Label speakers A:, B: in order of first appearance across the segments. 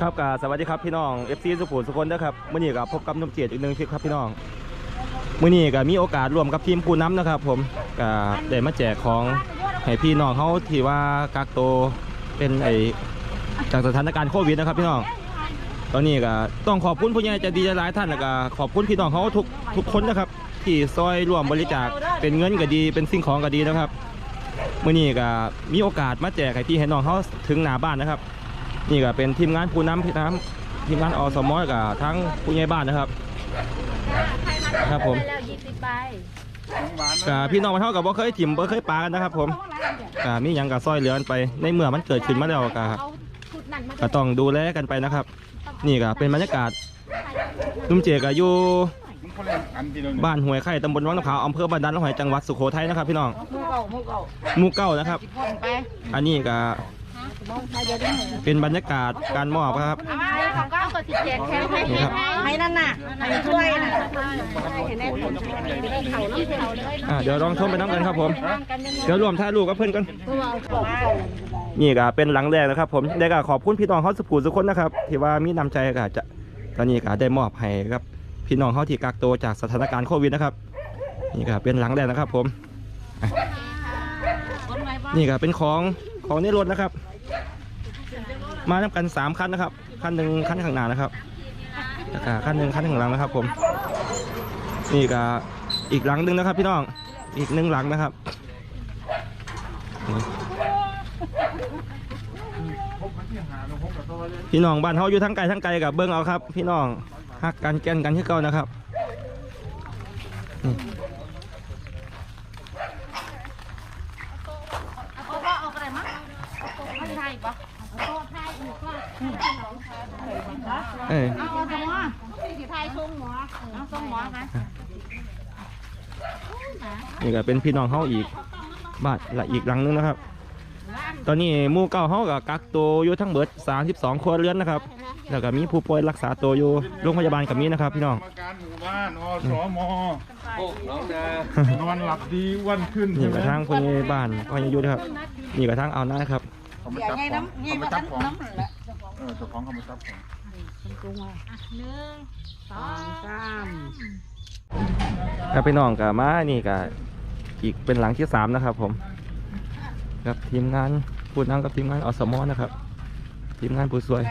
A: ครับกาสวัสดีครับพี่น้อง FC สุขุมสุคนนะครับมื่อนี้ก็พบกับนุ่มเจียดอีกหนึ่งคลิปครับพี่น้องมื่อนี้ก็มีโอกาสร่วมกับทีมผู้น้ำนะครับ ผมก็ได้มาแจกของให้พี่น้องเขาที่ว่ากักตัวเป็นไอจากสถานการณ์โควิดนะครับพี่น้อง ตอนนี้ก็ต้องขอบคุณผู้ใหญ่ใจดีใจร้ายท่านแล้วก็ขอบคุณพี่น้องเขาทุกทุกคนนะครับที่ซอยร่วมบริจาคเป็นเงินก็ดีเป็นสิ่งของก็ดีนะครับมื่อนี้ก็มีโอกาสมาแจกให้พี่ให้น้องเขาถึงหน้าบ้านนะครับ นี่ก็เป็นทีมงานผู้นำพี่น้ำทีมงานอสมกับทั้งผู้ใหญ่บ้านนะครับ ครับผม
B: แล้วยี่สิบใบ
A: กับพี่น้องมาเท่ากับว่าเคยถิ่มบ่เคยปากันนะครับ ผมกับมีหยังกับซอยเหลือกันไปในเมื่อมันเกิดขึ้นมาแล้วก็
B: เอาชุดนั้นมา
A: ก็ต้องดูแลกันไปนะครับ นี่ก็เป็นบรรยากาศนุ่มเจก็อยู่
C: เขาเล่นอันที่เราเนี่ย
A: บ้านห้วยไข่ตำบลวังน้ำขาวอำเภอบ้านดันละหอยจังหวัดสุโขทัยนะครับ พี่น้อง
B: มูเก่ามูเก่า
A: หมู่เก้านะครับ
B: พ่นไป
A: อันนี้ก็
B: มองใคร เดียวได้เหรอ
A: เป็นบรรยากาศการมอบครับ
B: เอามาของก็เอาตัวติดแจกแค่ให้
A: นี่ครับ
B: ให้นั่นน่ะให้ช่วยน่ะเห็นไหมคนเขาน้ำเขาเลย
A: อ่าเดี๋ยวลองชมไปน้ำกันครับผม เดี๋ยวรวมถ่ายรูปกับเพื่อนกัน นี่ก็เป็นหลังแรกนะครับ ผมได้ก็ขอบคุณพี่น้องเขาสุขูสุขคนนะครับ ที่ว่ามีน้ำใจก็จะตอนนี้ก็ได้มอบให้ครับ พี่น้องเขาที่กักตัวจากสถานการณ์โควิดนะครับ นี่ก็เป็นหลังแรกนะครับ ผมอะนี่ก็เป็นของของในรถนะครับ มาทำกันสามคันนะครับ คันหนึ่งคันข้างหน้านะครับแล้วก็คันหนึ่งคันข้างหลังนะครับ ผม นี่ก็อีกหลังหนึ่งนะครับ พี่น้อง อีกหนึ่งหลังนะครับพี่น้องบ้านเฮาอยู่ทั้งไกลทั้งไกลกับเบิ้งเอาครับ พี่น้องฮักกันแกนกันที่เก่านะครับนี่
B: เอาก็เอาอะไรมั้ง ไม่ใช่ปะเอาไทยอีกก็
A: เอ้ย
B: เอาเอาสมอที่ไทยทรงหมอเอาทรงหมอไหม
A: นี่ก็เป็นพี่น้องเฮาอีกบ้านละอีกหลังนึงนะครับ ตอนนี้หมู่เก่าเฮากับกักตัวอยู่ทั้งเบิด 32 ครัวเรือนนะครับ แล้วก็มีผู้ป่วยรักษาตัวอยู่โรงพยาบาลกับมีนะครับ พี่น้อง
C: กรรมการหมู่บ้านอสมนอนหลับดีวันขึ้น
A: นี่กระทั่งคนในบ้านก็ยังอยู่นะครับนี่กระทั่งเอาหน้าครับ
C: เขามาจับของเขามาจับของเออเจ้าของเขามาจับของ
B: หนึ่งสองสาม
A: ครับพี่น้องกับมานี่กับอีกเป็นหลังที่สามนะครับ ผมกับทีมงานพูดนั่งกับทีมงานอสมนะครับ ทีมงานผู้สวย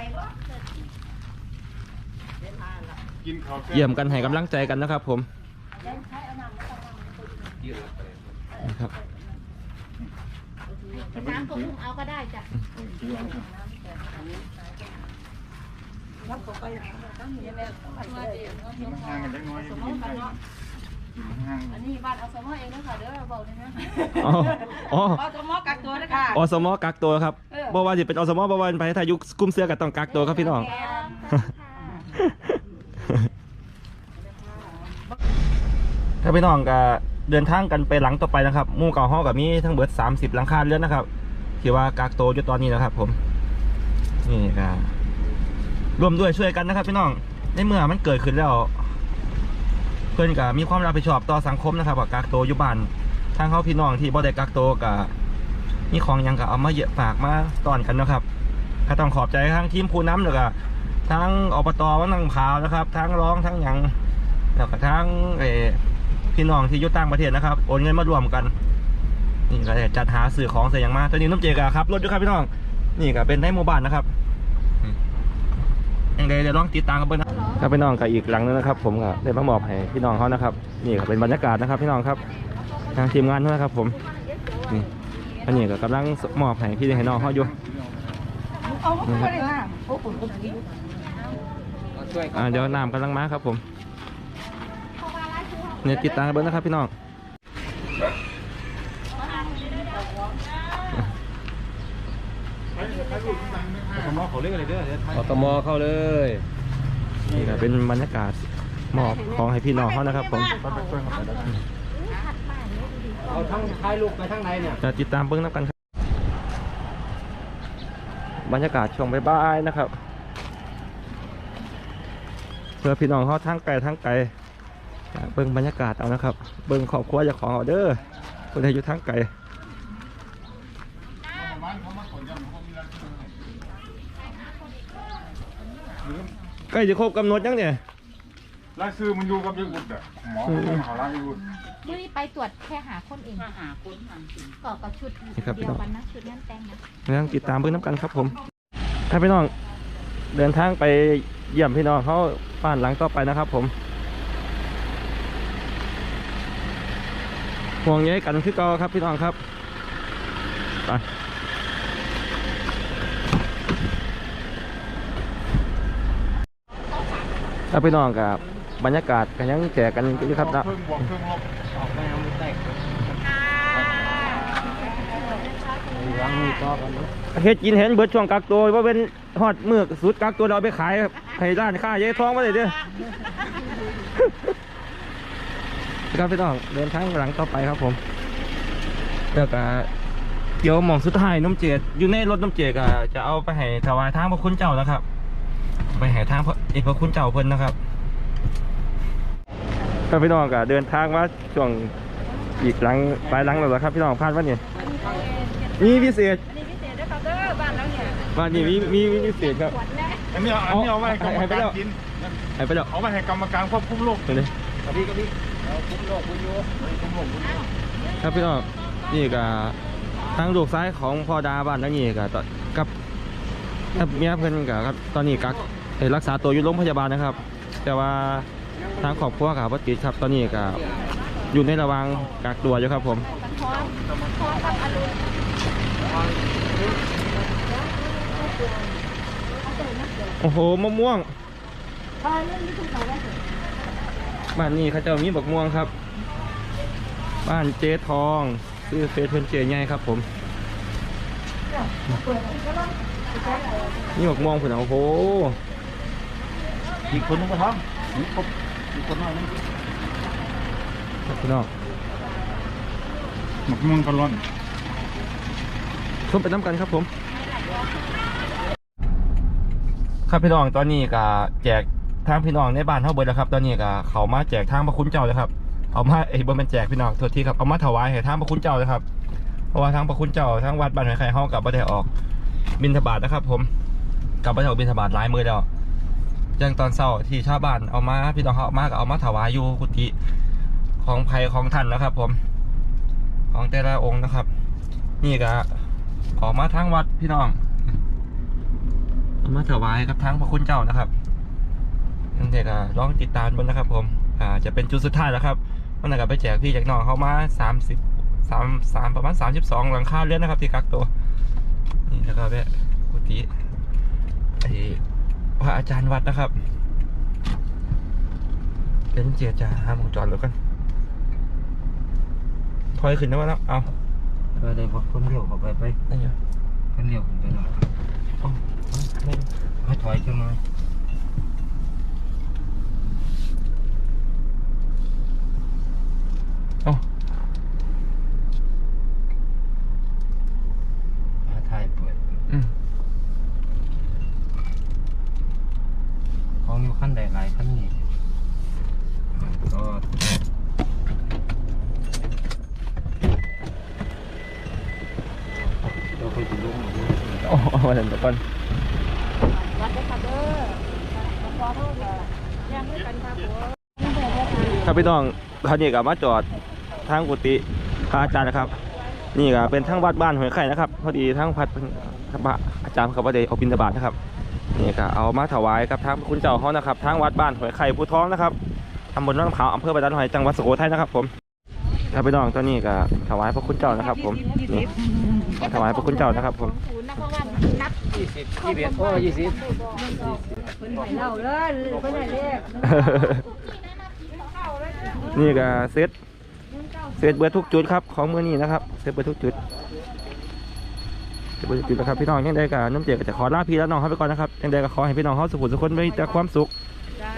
C: กินข้าว
A: เยี่ยมกันให้กำลังใจกันนะครับ ผมนะครับ
B: น้ำก็พุ่งเอาก็ได้จ้ะ
C: ห่างกันจังน้อยกินไปห่าง
B: อันนี้บ้านเอาสมอเองนะคะเด้อบอกเลยนะ
A: อ๋ออ๋อ
B: เอาสมอกักตัวนะคะ
A: อสมกักตัวครับบ่ว่าจะเป็นอสมบ่ว่าเป็นไปถ้ายุคกลุ่มเสื้อก็ต้องกักตัวครับพี่น้องถ้าพี่น้องก็ เดินทางกันไปหลังต่อไปนะครับมู่เก่าห้อกับมีทั้งเบิด30หลังคาเรือนนะครับที่ว่ากักโตอยู่ตอนนี้นะครับ ผม นี่ก็ร่วมด้วยช่วยกันนะครับพี่น้องในเมื่อมันเกิดขึ้นแล้ว เพื่อนก็มีความรับผิดชอบต่อสังคมนะครับกับกักตัวอยู่บ้านทางเขาพี่น้องที่บ่ได้กักโตกับมีของยังก็เอามาเยอะฝากมาตอนกันนะครับก็ต้องขอบใจทั้งทีมผู้ำแล้วก็ทั้งอบตวังนังพาวนะครับ ทั้งร้องทั้งยังแล้วก็ทั้งเอ พี่น้องที่อยู่ต่างประเทศนะครับ โอนเงินมารวมกัน นี่ก็จัดหาสื่อของเสียอย่างมาตอนนี้น้ำเจกะครับรถด้วยครับพี่น้อง นี่ก็เป็นในหมู่บ้านนะครับยังไงเดี๋ยวลองติดตามกันเบิ้งนะครับพี่น้องกับอีกหลังนึงนะครับ ผมก็ได้มามอบให้พี่น้องเขานะครับ นี่ก็เป็นบรรยากาศนะครับพี่น้องครับทางทีมงานเขานะครับ ผม นี่อันนี้ก็กำลังมอบให้พี่ให้น้องเขาอยู่นะครับอ่าเดี๋ยวน้ำกำลังมาครับผม เนี่ยติดตามกันเบิ้งนะครับพี่น้อง
C: สมอเขาเรียกอะไรเด้อ
D: อตมเข้าเลย
A: นี่ก็เป็นบรรยากาศมอบของให้พี่น้องเขานะครับผม
C: ไปช่วยเขาไปได้
D: เอาทั้งท้ายลูกไปทั้งในเนี่ย
A: จะติดตามเบิ้งน้ำกันครับบรรยากาศช่วงบ่ายๆนะครับ เพื่อพี่น้องเขาทั้งไกลทั้งไกลอ่า เบิ้งบรรยากาศเอานะครับ เบิ้งครอบครัวเจ้าของเอาเด้อคนที่อยู่ทั้งไกล
C: บ้านเขามาขนยำเขามีร้าน
A: ใกล้จะครบกำหนดยังเนี่ย
C: รายชื่อมันอยู่กับยายอุดอะหมอเขาหาร้านยายอุด
E: มื่อนี้ไปตรวจแค่หาคนเองหาคนก่อกับชุดเดียวกันนะชุดงานแต่งนะ
A: เรื่องติดตามเพื่อนน้ำกันครับผม ถ้าพี่น้องเดินทางไปเยี่ยมพี่น้องเขาบ้านหลังต่อไปนะครับผม ห่วงใยกันคือเก่าครับพี่น้องครับไปถ้าพี่น้องกับบรรยากาศกันยังแจกกันอยู่ครับนะ
C: เฮ็
A: ดกินเห็นเบิดช่วงกักตัวว่าเป็นฮอดมือสุดกักตัวเราเอาไปขายให้ร้านค้าเย้ท้องมาเลยเด้อ ครับพี่น้องเดินทางหลังต่อไปครับผมแล้วก็เดี๋ยวหมองสุดท้ายน้ำเจดอยู่ในรถน้ำเจดก็จะเอาไปให้ถวายทางพระคุณเจ้านะครับ ไปให้ทางพระเอกพระคุณเจ้าเพิ่นนะครับครับพี่น้องก็เดินทางมาช่วงอีกหลังปลายหลังแล้วเหรอครับพี่น้องพลาดว่าเนี่ยมีพิเศษ
B: นี่พิเศษด้วยครับเด้อบ้านเราเนี่ย
A: บ้านนี้มีมีมีพิเศษครับ
C: อันนี้เอาอันนี้เอาไว้ให้กรรมการกิน
A: ให้ไปแล้ว
C: เอาไว้ให้กรรมการควบคุมโรค
A: ไปเลย
D: กระบี่กระบี่เอา ค
A: รับพี่น้องนี่ก็ทางลูกซ้ายของพ่อดาบ้านทั้งนี้ก็ตอนกับกับเมียเพิ่นก็ครับตอนนี้กักเอ่อรักษาตัวอยู่โรงพยาบาลนะครับ แต่ว่าทางครอบครัวกับพ่ติดครับ ตอนนี้ก็อยู่ในระว่างกักตัวอยู่ครับผมโอ้โหมะม่วง บ้านนี้เขาเจ้ามีบักม่วงครับ บ้านเจ๊ทองซื้อเฟซเพิ่นเจ๊ใหญ่ครับ ผมนี่บักม่วงเพิ่นเอาโอ้โห
D: อีกคนนึงก็ทำอีกคนอีกคนนึง
A: ครับพี่น้อง
C: หมกม่วงกระล่อน
A: ชมไปน้ำกันครับผม ครับพี่น้องตอนนี้ก็แจก ทางพี่น้องในบ้านเท่าเบิดแล้วครับ ตอนนี้ก็เขามาแจกทางพระคุณเจ้าเลยครับเอามาไอ้ยบ่แมันแจกพี่น้องโทษทีครับเอามาถวายให้ทางพระคุณเจ้าเลยครับเพราะว่าทางพระคุณเจ้าทางวัดบ้านหอยไข่เฮากับบ่ได้ออกบิณฑบาตนะครับ ผมกับบ่ได้ออกบิณฑบาตหลายมือแล้วอย่างตอนเช้าที่ชาวบ้านเอามาพี่น้องเขาเอามาก็เอามาถวายอยู่กุฏิของภัยของท่านนะครับ ผม ของแต่ละองค์นะครับ นี่ก็ออกมาทางวัดพี่น้องเอามาถวายกับทางพระคุณเจ้านะครับ นั่นเด็กอะลองติดตามบนนะครับผมอ่าจะเป็นจุดสุดท้ายแล้วครับมันก็ไปแจกพี่แจกน้องเขามาสามสิบสามสามประมาณสามสิบสองหลังคาเรือนนะครับที่กักตัวนี่แล้วก็แวะกุฏิไอ้พระอาจารย์วัดนะครับเป็นเจียจ่าห้ามวงจรแล้วกันถอยขึ้นได้ไหมแล้วเอา
D: ไปเลยบอกคนเลี้ยวเข้าไปไป
A: ได้อยู่
D: คนเลี้ยวขึ้นไปหน่อย
A: เอาเอา
D: ให้ถอยจังหน่อย
A: เอา
D: หาท้ายเปิด
A: อืม
D: ของอยู่ขั้นใดหลายขั้นนี้ก็เราเคยถึงลูกหนู
A: เอาเอามาเดี๋ยวก่อน
B: วัดด้วยครับเด้อพอเท่ากับย่างด้วยกันครับผม
A: ครับพี่น้องคันนี้ก็มาจอดทางกุฏิพระอาจารย์นะครับ นี่ก็เป็นทางวัดบ้านหอยไข่นะครับ พอดีทางพัดพระอาจารย์เขาบ่ได้เอาบิณฑบาตนะครับ นี่ก็เอามาถวายกับทางพระคุณเจ้าเขานะครับทางวัดบ้านหอยไข่ภูท้องนะครับตำบลน้ำขาวอำเภอประดันหอยจังหวัดสุโขทัยนะครับ ผมครับพี่น้องตอนนี้ก็ถวายพระคุณเจ้านะครับ ผมนี่ถวายพระคุณเจ้านะครับ ผม
E: ยี่
D: สิบยี่สิบโอ้ยี่สิบ
B: เพิ่นให้เราเลยเพิ่นให้เลข
A: นี่ก็เซตเซตเบิร์ทุกจุดครับ ของมือนี้นะครับเซตเบิร์ทุกจุด เซตเบิร์ทุกจุดนะครับพี่น้องยังได้กับน้ำเจียก็จะขอลาพี่และน้องเขาไปก่อนนะครับยังได้ก็ขอให้พี่น้องเขาสุขสุขคนไปแต่ความสุข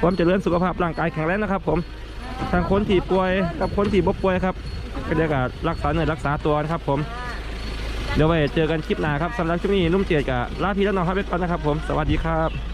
A: ความเจริญสุขภาพร่างกายแข็งแรงนะครับ ผมทางคนที่ป่วยกับคนที่บ่ป่วยครับก็ได้กับรักษาเนื้อรักษาตัวนะครับ ผมเดี๋ยวไปเจอกันคลิปหน้าครับสำหรับช่วงนี้นุ่มเจียกับลาพี่และน้องเขาไปก่อนนะครับ ผมสวัสดีครับ